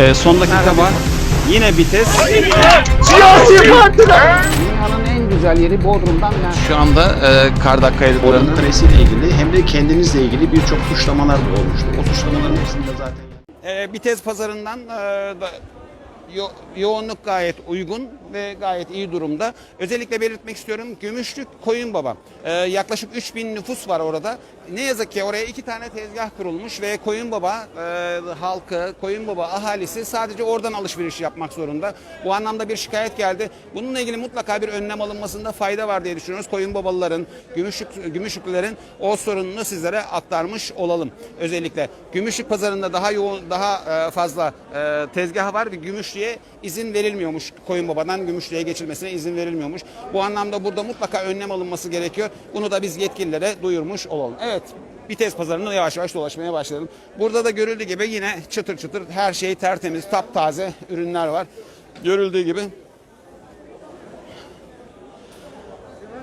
Ee, son dakika var. Yine vites. Dünyanın en güzel yeri Bodrum'dan yani. Şu anda e, Kardak Bodrum Kalesi'yle ilgili hem de kendinizle ilgili birçok suçlamalar da olmuştu. O suçlamaların hepsinde zaten E, Bitez pazarından e, da, yo- yoğunluk gayet uygun ve gayet iyi durumda. Özellikle belirtmek istiyorum Gümüşlük Koyunbaba. E, yaklaşık 3000 nüfus var orada. Ne yazık ki oraya iki tane tezgah kurulmuş ve Koyunbaba e, halkı, Koyunbaba ahalisi sadece oradan alışveriş yapmak zorunda. Bu anlamda bir şikayet geldi. Bununla ilgili mutlaka bir önlem alınmasında fayda var diye düşünüyoruz. Koyunbabalıların, Gümüşlük, Gümüşlüklerin o sorununu sizlere aktarmış olalım. Özellikle Gümüşlük pazarında daha yoğun, daha e, fazla e, tezgah var ve Gümüşlüğe izin verilmiyormuş. Koyunbaba'dan Gümüşlüğe geçilmesine izin verilmiyormuş. Bu anlamda burada mutlaka önlem alınması gerekiyor. Bunu da biz yetkililere duyurmuş olalım. Evet. Bitez pazarını yavaş yavaş dolaşmaya başladım. Burada da görüldüğü gibi yine çıtır çıtır her şey tertemiz, taptaze ürünler var. Görüldüğü gibi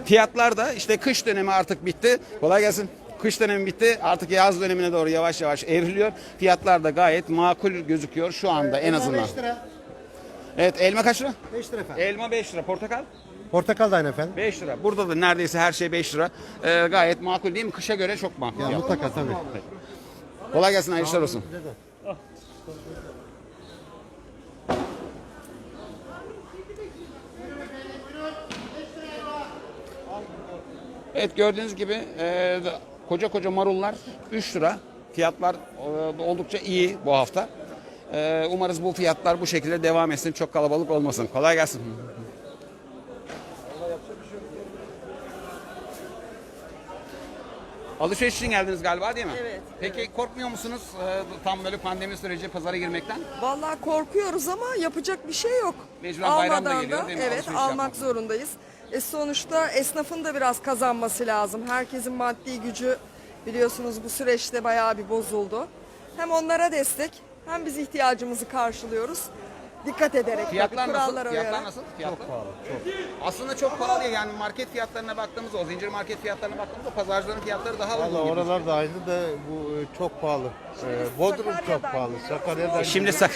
Fiyatlar da işte kış dönemi artık bitti. Kolay gelsin. Kış dönemi bitti. Artık yaz dönemine doğru yavaş yavaş evriliyor. Fiyatlar da gayet makul gözüküyor şu anda en azından. 5 lira. Evet elma kaç lira? 5 lira efendim. Elma 5 lira. Portakal Portakal da aynı efendim. 5 lira. Burada da neredeyse her şey 5 lira. Ee, gayet makul değil mi? Kışa göre çok makul. Ya, Ya. mutlaka tabii. Kolay gelsin hayırlı işler olsun. Evet gördüğünüz gibi e, koca koca marullar 3 lira. Fiyatlar e, oldukça iyi bu hafta. E, umarız bu fiyatlar bu şekilde devam etsin. Çok kalabalık olmasın. Kolay gelsin. Alışveriş için geldiniz galiba değil mi? Evet, Peki korkmuyor musunuz e, tam böyle pandemi süreci pazara girmekten? Vallahi korkuyoruz ama yapacak bir şey yok. Mecburen bayram da geliyor, değil mi? Evet Alışveriş almak yapmak. zorundayız. E sonuçta esnafın da biraz kazanması lazım. Herkesin maddi gücü biliyorsunuz bu süreçte bayağı bir bozuldu. Hem onlara destek hem biz ihtiyacımızı karşılıyoruz. Dikkat ederek Fiyatlar tabii, nasıl? kurallara Fiyatlar uyarak. nasıl? Fiyatlar? Çok pahalı. Aslında çok pahalı yani market fiyatlarına baktığımızda, o zincir market fiyatlarına baktığımızda pazarcıların fiyatları daha uygun. Valla gibi. oralar da aynı da bu e, çok pahalı. Ee, Bodrum çok Sakarya'dan pahalı. geliyor. Sakarya'dan Şimdi sak-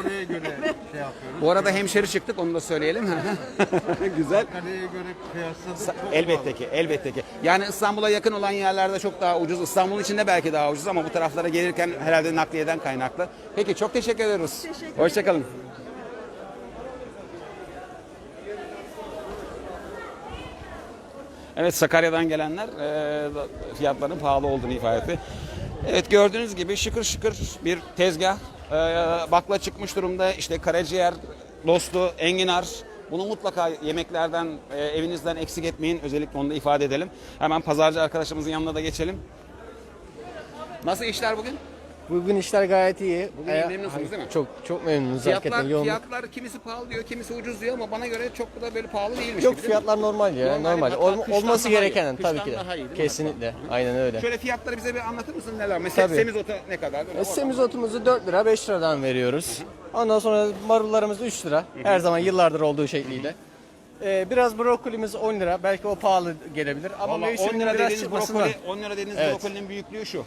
oraya göre şey yapıyoruz. bu arada hemşeri çıktık onu da söyleyelim. Güzel. Sakarya'ya göre kıyasladık. Çok Elbette ki, elbette ki. Yani İstanbul'a yakın olan yerlerde çok daha ucuz. İstanbul'un içinde belki daha ucuz ama bu taraflara gelirken herhalde nakliyeden kaynaklı. Peki çok teşekkür ediyoruz. Teşekkür Hoşçakalın. Evet Sakarya'dan gelenler e, fiyatların pahalı olduğunu ifade etti. Evet gördüğünüz gibi şıkır şıkır bir tezgah. E, bakla çıkmış durumda. İşte karaciğer, dostu, enginar. Bunu mutlaka yemeklerden, e, evinizden eksik etmeyin. Özellikle onu da ifade edelim. Hemen pazarcı arkadaşımızın yanına da geçelim. Nasıl işler bugün? Bugün işler gayet iyi. Bugün Ee, memnunsunuz değil mi? Çok çok memnunuz Fiyatlar, hakikaten yoğunluk. fiyatlar kimisi pahalı diyor, kimisi ucuz diyor ama bana göre çok da böyle pahalı değilmiş. Yok gibi değil mi? fiyatlar normal ya Normal, normal. hatta Ol- kıştan olması daha iyi. gereken Kıştan tabii ki de. daha iyi değil mi? Kesinlikle. Aynen öyle. Şöyle fiyatları bize bir anlatır mısın neler? Mesela Tabii. semizotu ne kadar? Böyle E, Semizotumuzu 4 lira 5 liradan veriyoruz. Ondan sonra marullarımız 3 lira. Her zaman yıllardır olduğu şekliyle. Ee, biraz brokolimiz 10 lira. Belki o pahalı gelebilir ama Valla 10 mevsiminin lira biraz dediğiniz brokoli, 10 lira dediğiniz Evet. brokolinin büyüklüğü şu.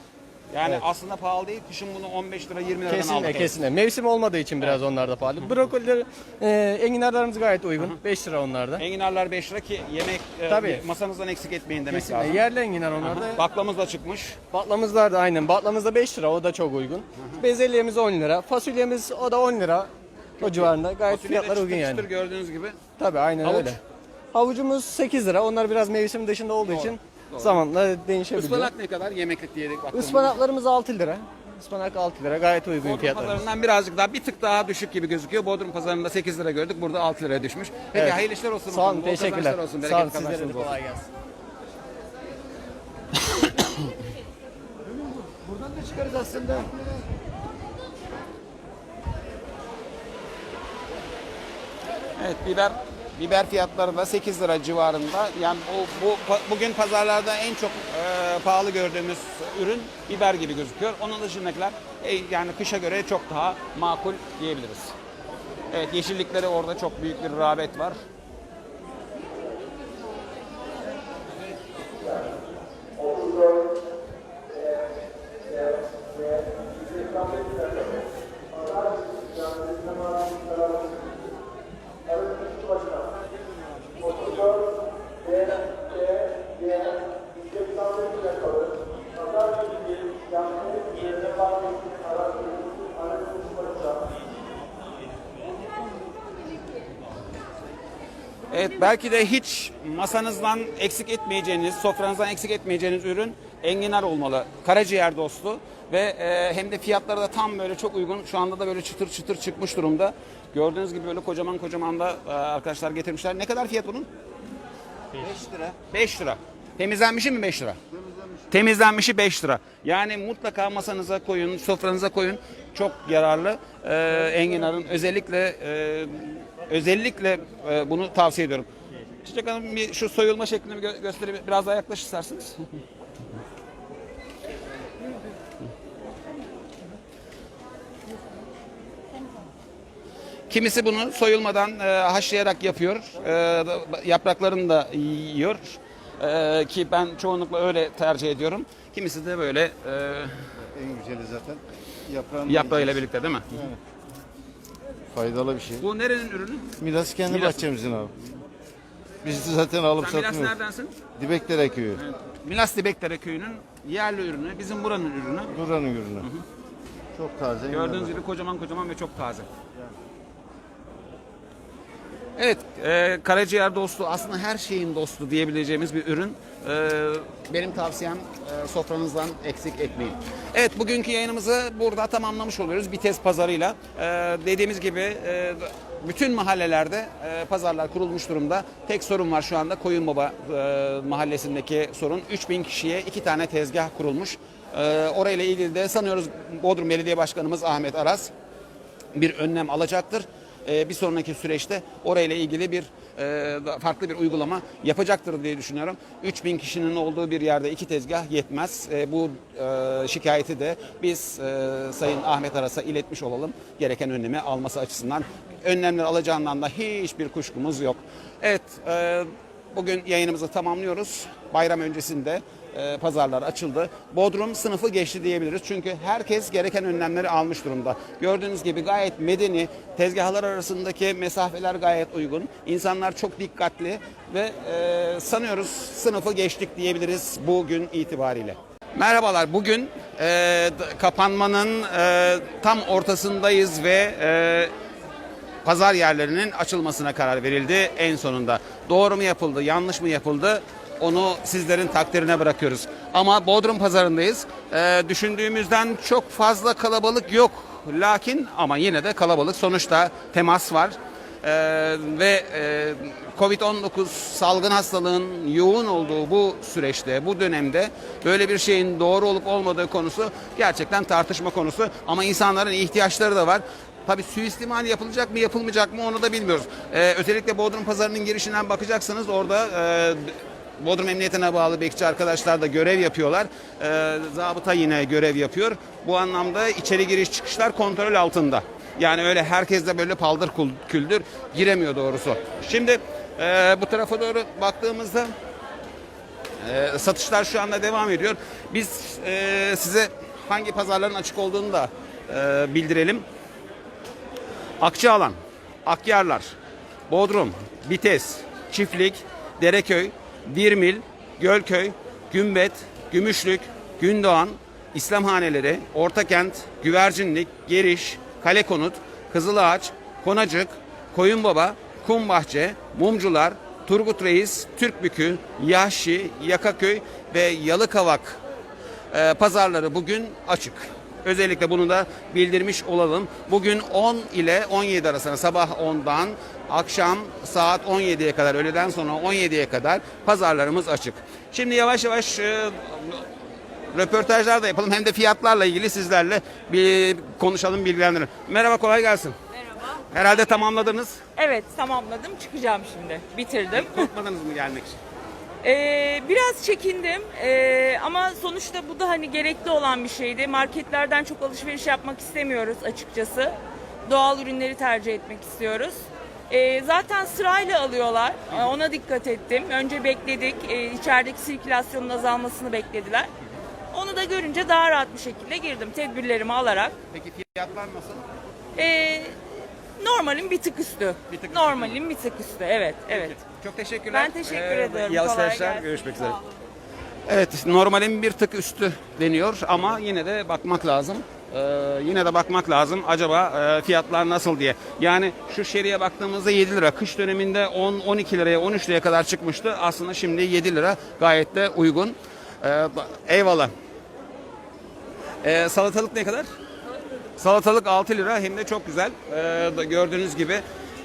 Yani aslında pahalı değil. Kışın bunu 15 lira 20 liradan Kesinlikle aldık. kesinlikle. Mevsim olmadığı için biraz onlar da pahalı. Brokoliler, e, enginarlarımız gayet uygun. 5 lira onlar da. Enginarlar 5 lira ki yemek e, Tabii. masanızdan eksik etmeyin demek Kesinlikle. lazım. Yerli enginar onlar da. Baklamız da çıkmış. Batlamızlar da aynen. Batlamız da 5 lira o da çok uygun. Bezelyemiz 10 lira. Fasulyemiz o da 10 lira. O civarında. Gayet Fasulye de fiyatlar çıtır uygun yani. çıtır gördüğünüz gibi. Tabii aynen Havuç? öyle. Havucumuz 8 lira. Onlar biraz mevsim dışında olduğu için zamanla değişebiliyor. Ispanak ne kadar yemeklik diye baktığımızda. Ispanaklarımız 6 lira. Ispanak 6 lira. Gayet uygun Bodrum fiyatlarımız. pazarından birazcık daha bir tık daha düşük gibi gözüküyor. Bodrum pazarında 8 lira gördük. Burada 6 liraya düşmüş. Peki Evet. hayırlı işler olsun. Sağ olun, teşekkürler. Olsun, Sağ olun, bereketli sizlere de olsun. kolay gelsin. Buradan da çıkarız aslında. Evet biber biber fiyatları da 8 lira civarında. Yani bu, bu bugün pazarlarda en çok e, pahalı gördüğümüz ürün biber gibi gözüküyor. Onun dışındakiler e, yani kışa göre çok daha makul diyebiliriz. Evet yeşillikleri orada çok büyük bir rağbet var. Evet belki de hiç masanızdan eksik etmeyeceğiniz, sofranızdan eksik etmeyeceğiniz ürün enginar olmalı. Karaciğer dostu ve e, hem de fiyatları da tam böyle çok uygun. Şu anda da böyle çıtır çıtır çıkmış durumda. Gördüğünüz gibi böyle kocaman kocaman da e, arkadaşlar getirmişler. Ne kadar fiyat bunun? 5 lira. 5 lira. Temizlenmişi mi 5 lira? Temizlenmişi 5 lira. Yani mutlaka masanıza koyun, sofranıza koyun. Çok yararlı. Ee, enginarın özellikle e, özellikle e, bunu tavsiye ediyorum. Çiçek Hanım bir şu soyulma şeklini bir gö- göstereyim. Biraz daha yaklaş isterseniz. Kimisi bunu soyulmadan e, haşlayarak yapıyor. E, yapraklarını da yiyor. E, ki ben çoğunlukla öyle tercih ediyorum. Kimisi de böyle e, En güzeli zaten yaprağıyla birlikte değil mi? Faydalı bir şey. Bu nerenin ürünü? Milas kendi Milas. bahçemizin abi. Biz de zaten alıp Sen Milas satmıyoruz. neredensin? Dibekdere köyü. Milas Dibekdere köyünün yerli ürünü. Bizim buranın ürünü. Buranın ürünü. Çok taze. Gördüğünüz gibi kocaman kocaman ve çok taze. Evet, e, karaciğer dostu aslında her şeyin dostu diyebileceğimiz bir ürün. E, benim tavsiyem e, sofranızdan eksik etmeyin. Evet, bugünkü yayınımızı burada tamamlamış oluyoruz Bites pazarıyla. E, dediğimiz gibi e, bütün mahallelerde e, pazarlar kurulmuş durumda. Tek sorun var şu anda Koyunbaba e, mahallesindeki sorun. 3000 kişiye iki tane tezgah kurulmuş. E, orayla ilgili de sanıyoruz Bodrum Belediye Başkanımız Ahmet Aras bir önlem alacaktır. Ee, bir sonraki süreçte orayla ilgili bir e, farklı bir uygulama yapacaktır diye düşünüyorum. 3000 kişinin olduğu bir yerde iki tezgah yetmez. E, bu e, şikayeti de biz e, Sayın Ahmet Aras'a iletmiş olalım. Gereken önlemi alması açısından önlemler alacağından da hiçbir kuşkumuz yok. Evet, bugün yayınımızı tamamlıyoruz. Bayram öncesinde e, pazarlar açıldı. Bodrum sınıfı geçti diyebiliriz. Çünkü herkes gereken önlemleri almış durumda. Gördüğünüz gibi gayet medeni, tezgahlar arasındaki mesafeler gayet uygun. İnsanlar çok dikkatli ve e, sanıyoruz sınıfı geçtik diyebiliriz bugün itibariyle. Merhabalar. Bugün e, kapanmanın e, tam ortasındayız ve e, pazar yerlerinin açılmasına karar verildi en sonunda. Doğru mu yapıldı, yanlış mı yapıldı? Onu sizlerin takdirine bırakıyoruz. Ama Bodrum pazarındayız. Ee, düşündüğümüzden çok fazla kalabalık yok. Lakin ama yine de kalabalık. Sonuçta temas var. Ee, ve e, Covid-19 salgın hastalığın yoğun olduğu bu süreçte, bu dönemde böyle bir şeyin doğru olup olmadığı konusu gerçekten tartışma konusu. Ama insanların ihtiyaçları da var. Tabii suistimal yapılacak mı yapılmayacak mı onu da bilmiyoruz. Ee, özellikle Bodrum Pazarı'nın girişinden bakacaksanız orada e, Bodrum Emniyetine bağlı bekçi arkadaşlar da görev yapıyorlar. Ee, zabıta yine görev yapıyor. Bu anlamda içeri giriş çıkışlar kontrol altında. Yani öyle herkes de böyle paldır küldür giremiyor doğrusu. Şimdi e, bu tarafa doğru baktığımızda e, satışlar şu anda devam ediyor. Biz e, size hangi pazarların açık olduğunu da e, bildirelim. Akçaalan, Akyarlar, Bodrum, Bites, Çiftlik, Dereköy, Dirmil, Gölköy, Gümbet, Gümüşlük, Gündoğan, İslamhaneleri, Ortakent, Güvercinlik, Geriş, Kalekonut, Kızılağaç, Konacık, Koyunbaba, Kumbahçe, Mumcular, Turgut Reis, Türkbükü, Yahşi, Yakaköy ve Yalıkavak e, pazarları bugün açık. Özellikle bunu da bildirmiş olalım. Bugün 10 ile 17 arasında sabah 10'dan akşam saat 17'ye kadar öğleden sonra 17'ye kadar pazarlarımız açık. Şimdi yavaş yavaş e, röportajlar da yapalım hem de fiyatlarla ilgili sizlerle bir konuşalım bilgilendirelim. Merhaba kolay gelsin. Merhaba. Herhalde tamamladınız. Evet tamamladım çıkacağım şimdi. Bitirdim. Korkmadınız mı gelmek için? Ee, biraz çekindim Ee, ama sonuçta bu da hani gerekli olan bir şeydi. Marketlerden çok alışveriş yapmak istemiyoruz açıkçası. Doğal ürünleri tercih etmek istiyoruz. Ee, zaten sırayla alıyorlar. Ee, Ona dikkat ettim. Önce bekledik. Ee, içerideki sirkülasyonun azalmasını beklediler. Onu da görünce daha rahat bir şekilde girdim tedbirlerimi alarak. Peki fiyatlar nasıl? Ee, normalin bir tık üstü. Bir tık üstü. normalin bir tık üstü. Evet, evet. Çok teşekkürler. Ben teşekkür Ee, ediyorum. İyi Kolay alışverişler. gelsin. Görüşmek Sağ üzere. olun. Evet normalin bir tık üstü deniyor ama yine de bakmak lazım. Ee, yine de bakmak lazım acaba e, fiyatlar nasıl diye. Yani şu şeriye baktığımızda 7 lira. Kış döneminde 10 12 liraya 13 liraya kadar çıkmıştı. Aslında şimdi 7 lira gayet de uygun. Ee, eyvallah. Ee, salatalık ne kadar? Salatalık 6 lira hem de çok güzel. Ee, gördüğünüz gibi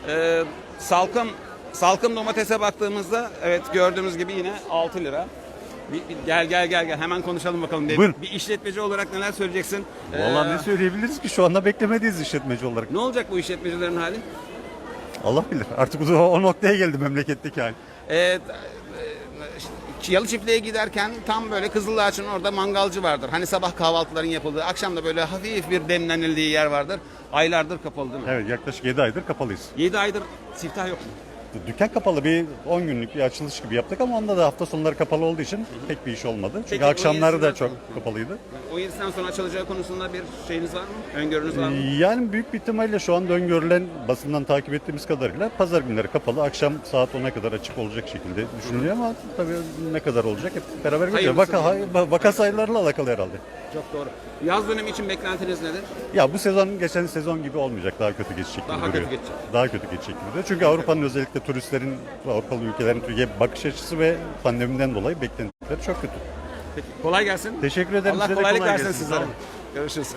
Ee, salkım salkım domatese baktığımızda evet gördüğünüz gibi yine 6 lira. Bir, bir- gel gel gel gel hemen konuşalım bakalım. Buyurun. bir işletmeci olarak neler söyleyeceksin? Ee, Vallahi ne söyleyebiliriz ki şu anda beklemedeyiz işletmeci olarak. ne olacak bu işletmecilerin hali? Allah bilir. Artık o, o noktaya geldi memleketteki hal. Ee, e, Yalı çiftliğe giderken tam böyle Kızılağaç'ın orada mangalcı vardır. Hani sabah kahvaltıların yapıldığı, akşam da böyle hafif bir demlenildiği yer vardır. Aylardır kapalı değil mi? Evet yaklaşık 7 aydır kapalıyız. 7 aydır siftah yok mu? Dükkan kapalı bir 10 günlük bir açılış gibi yaptık ama onda da hafta sonları kapalı olduğu için pek bir iş olmadı. Çünkü Peki, akşamları da çok sonra- kapalıydı. O 7'den sonra açılacağı konusunda bir şeyiniz var mı? Öngörünüz var mı? Yani büyük bir ihtimalle şu anda öngörülen basından takip ettiğimiz kadarıyla pazar günleri kapalı. Akşam saat 10'a kadar açık olacak şekilde düşünülüyor ama tabii ne kadar olacak hep beraber göreceğiz. Hayırlısı Vaka, hay- vaka sayılarıyla alakalı herhalde. Çok doğru. Yaz dönemi için beklentiniz nedir? Ya bu sezon geçen sezon gibi olmayacak. Daha kötü geçecek gibi Daha kötü duruyor. geçecek. Daha kötü geçecek gibi duruyor. Çünkü Avrupa'nın özellikle turistlerin, Avrupalı ülkelerin Türkiye'ye bakış açısı ve pandemiden dolayı beklentileri çok kötü. Peki, kolay gelsin. Teşekkür ederim. Allah Size de kolaylık kolay versin gelsin. sizlere. Görüşürüz.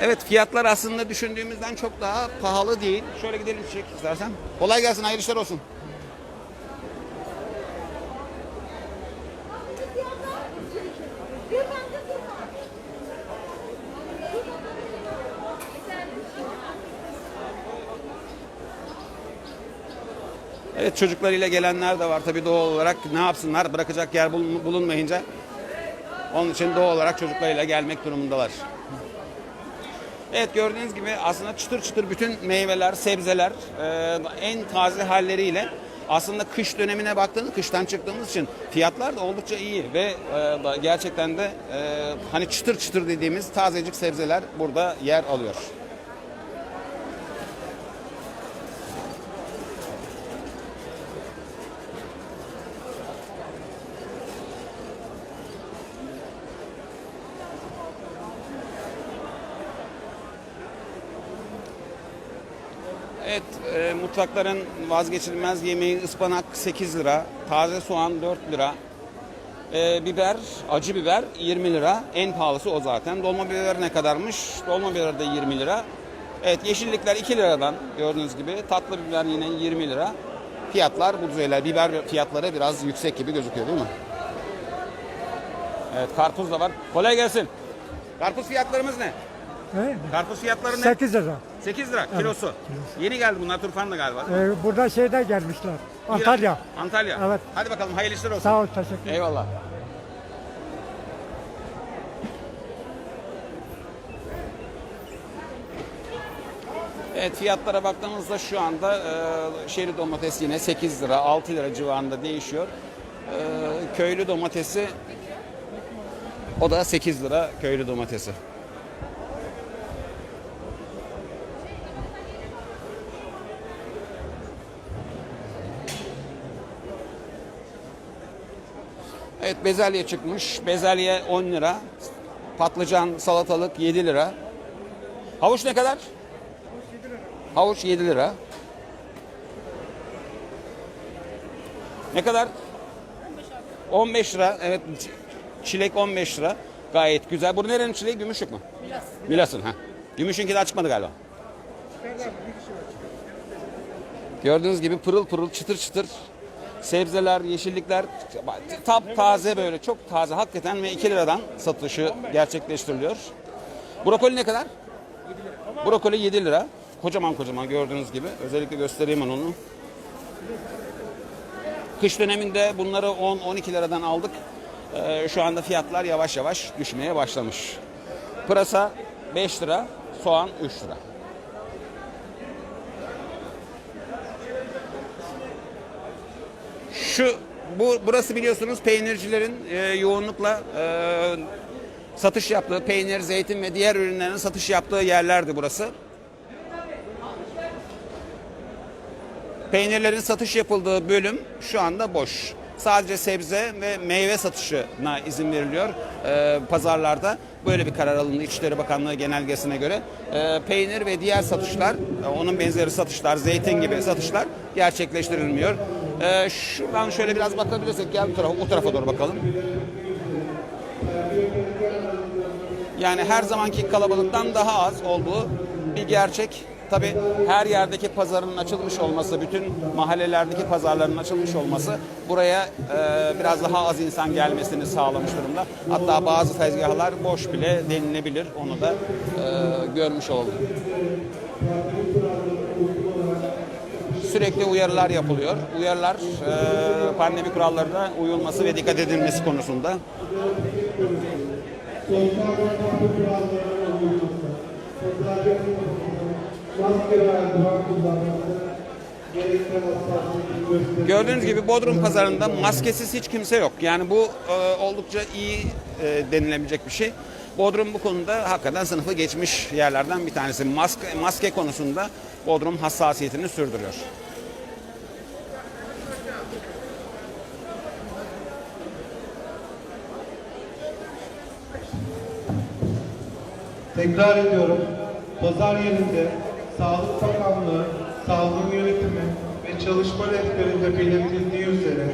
Evet fiyatlar aslında düşündüğümüzden çok daha pahalı değil. Şöyle gidelim çek istersen. Kolay gelsin, hayırlı işler olsun. Evet çocuklarıyla gelenler de var tabii doğal olarak ne yapsınlar bırakacak yer bulun- bulunmayınca onun için doğal olarak çocuklarıyla gelmek durumundalar. Evet gördüğünüz gibi aslında çıtır çıtır bütün meyveler, sebzeler e, en taze halleriyle aslında kış dönemine baktığınız kıştan çıktığımız için fiyatlar da oldukça iyi ve e, gerçekten de e, hani çıtır çıtır dediğimiz tazecik sebzeler burada yer alıyor. Evet, e, mutfakların vazgeçilmez yemeği ıspanak 8 lira, taze soğan 4 lira, e, biber, acı biber 20 lira. En pahalısı o zaten. Dolma biber ne kadarmış? Dolma biber de 20 lira. Evet, yeşillikler 2 liradan gördüğünüz gibi. Tatlı biber yine 20 lira. Fiyatlar bu düzeyler. Biber fiyatları biraz yüksek gibi gözüküyor değil mi? Evet, karpuz da var. Kolay gelsin. Karpuz fiyatlarımız ne? Karpuz fiyatları ne? 8 lira. 8 lira kilosu. Yeni geldi bunlar Turfan'da galiba. değil mi? Ee, burada şeyde gelmişler. Antalya. Antalya. Evet. Hadi bakalım hayırlı işler olsun. Sağ ol, teşekkür ederim. Eyvallah. Evet fiyatlara baktığımızda şu anda e, şeri domates yine 8 lira 6 lira civarında değişiyor. E, köylü domatesi o da 8 lira köylü domatesi. Evet bezelye çıkmış. Bezelye 10 lira. Patlıcan, salatalık 7 lira. Havuç ne kadar? Havuç 7 lira. Ne kadar? 15 lira. Evet çilek 15 lira. Gayet güzel. Bu nerenin çileği? Gümüşlük mü? Milas. Milas'ın ha. Gümüş'ünki daha çıkmadı galiba. Gördüğünüz gibi pırıl pırıl çıtır çıtır sebzeler, yeşillikler tap taze böyle çok taze hakikaten ve 2 liradan satışı gerçekleştiriliyor. Brokoli ne kadar? Brokoli 7 lira. Kocaman kocaman gördüğünüz gibi. Özellikle göstereyim onu. Kış döneminde bunları 10-12 liradan aldık. Ee, şu anda fiyatlar yavaş yavaş düşmeye başlamış. Pırasa 5 lira, soğan 3 lira. Şu bu burası biliyorsunuz peynircilerin e, yoğunlukla e, satış yaptığı peynir, zeytin ve diğer ürünlerin satış yaptığı yerlerdi burası. Peynirlerin satış yapıldığı bölüm şu anda boş. Sadece sebze ve meyve satışına izin veriliyor e, pazarlarda. böyle bir karar alındı İçişleri Bakanlığı genelgesine göre. E, peynir ve diğer satışlar, onun benzeri satışlar, zeytin gibi satışlar gerçekleştirilmiyor. E, şuradan şöyle biraz bakabilirsek gel bu tarafa, o tarafa doğru bakalım. Yani her zamanki kalabalıktan daha az olduğu bir gerçek. Tabi her yerdeki pazarın açılmış olması, bütün mahallelerdeki pazarların açılmış olması buraya e, biraz daha az insan gelmesini sağlamış durumda. Hatta bazı tezgahlar boş bile denilebilir. Onu da e, görmüş olduk. Sürekli uyarılar yapılıyor. Uyarılar e, pandemi kurallarına uyulması ve dikkat edilmesi konusunda. Gördüğünüz gibi Bodrum pazarında maskesiz hiç kimse yok. Yani bu e, oldukça iyi e, denilebilecek bir şey. Bodrum bu konuda hakikaten sınıfı geçmiş yerlerden bir tanesi. Maske, maske konusunda Bodrum hassasiyetini sürdürüyor. Tekrar ediyorum, pazar yerinde Sağlık Bakanlığı, Sağlık Yönetimi ve Çalışma Rehberinde belirtildiği üzere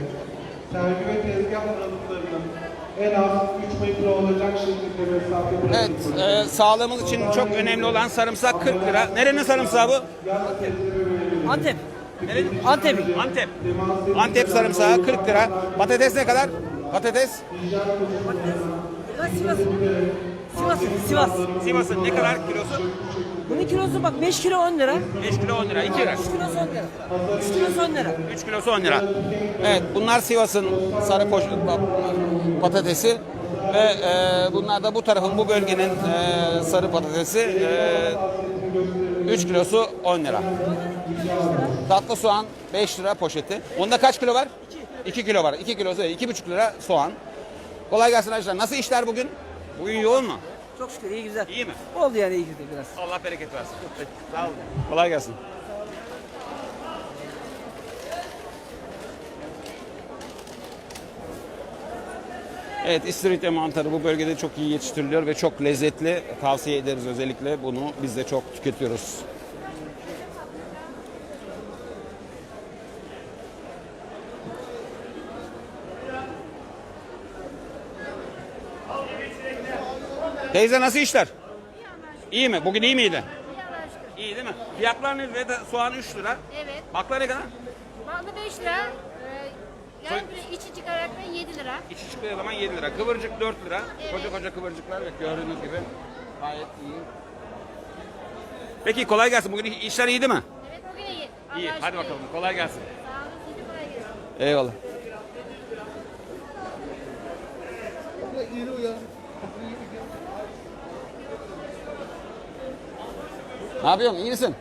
sergi ve tezgah aralıklarının en az 3 metre olacak şekilde mesafe Evet, bırakılmalı. e, sağlığımız için çok önemli olan sarımsak 40 lira. Nerenin sarımsağı bu? Antep. Nerenin? Antep. Antep. Antep sarımsağı 40 lira. Patates ne kadar? Patates Sivas. Sivas. Sivas. Sivas'ın ne kadar kilosu? Bunun kilosu bak 5 kilo 10 lira. 5 kilo 10 lira, 2 lira. 3 kilosu 10 lira. 3 kilosu 10 lira. 3 kilosu 10 lira. Evet bunlar Sivas'ın sarı poş patatesi ve e, bunlar da bu tarafın bu bölgenin e, sarı patatesi e, 3 kilosu 10 lira. Tatlı soğan 5 lira poşeti. Onda kaç kilo var? 2 kilo var. 2 kilosu 2,5 lira soğan. Kolay gelsin arkadaşlar. Nasıl işler bugün? Bugün yoğun mu? Çok şükür iyi güzel. İyi mi? Oldu yani iyi gidiyor biraz. Allah bereket versin. Sağ olun. Kolay gelsin. Evet, istiridye mantarı bu bölgede çok iyi yetiştiriliyor ve çok lezzetli. Tavsiye ederiz özellikle bunu biz de çok tüketiyoruz. Teyze nasıl işler? İyi mi? Bugün iyi miydi? İyi değil mi? Fiyatlar ne? Ve de soğan 3 lira. Evet. Bakla ne kadar? Bağlı 5 lira. Ee, yani bir içi çıkarak da 7 lira. İçi çıktığı zaman 7 lira. Kıvırcık 4 lira. Evet. Koca koca kıvırcıklar evet gördüğünüz gibi. Gayet iyi. Peki kolay gelsin. Bugün işler iyi değil mi? Evet bugün iyi. İyi. Allah'a Hadi bakalım. Kolay gelsin. Sağ olun. Size de kolay gelsin. Eyvallah. Ne yapıyorsun? İyi misin?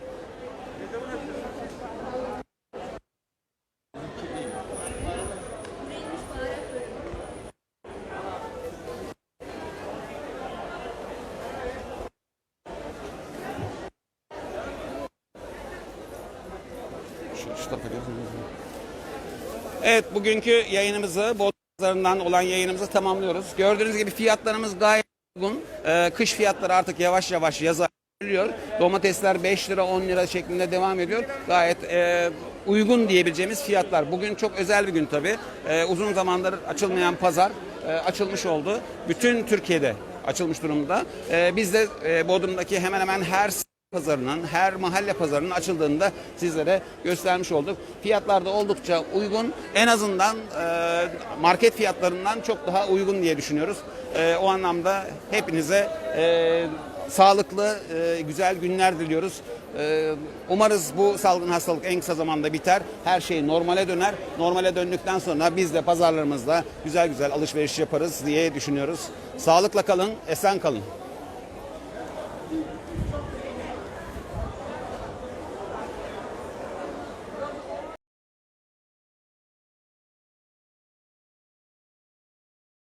Evet bugünkü yayınımızı Bodrum pazarından olan yayınımızı tamamlıyoruz. Gördüğünüz gibi fiyatlarımız gayet uygun. Ee, kış fiyatları artık yavaş yavaş yaza geliyor. Domatesler 5 lira 10 lira şeklinde devam ediyor. Gayet e, uygun diyebileceğimiz fiyatlar. Bugün çok özel bir gün tabii. Ee, uzun zamandır açılmayan pazar e, açılmış oldu. Bütün Türkiye'de açılmış durumda. Ee, biz de e, Bodrum'daki hemen hemen her pazarının, her mahalle pazarının açıldığında sizlere göstermiş olduk. Fiyatlar da oldukça uygun. En azından e, market fiyatlarından çok daha uygun diye düşünüyoruz. E, o anlamda hepinize e, sağlıklı, e, güzel günler diliyoruz. E, umarız bu salgın hastalık en kısa zamanda biter. Her şey normale döner. Normale döndükten sonra biz de pazarlarımızda güzel güzel alışveriş yaparız diye düşünüyoruz. Sağlıkla kalın, esen kalın.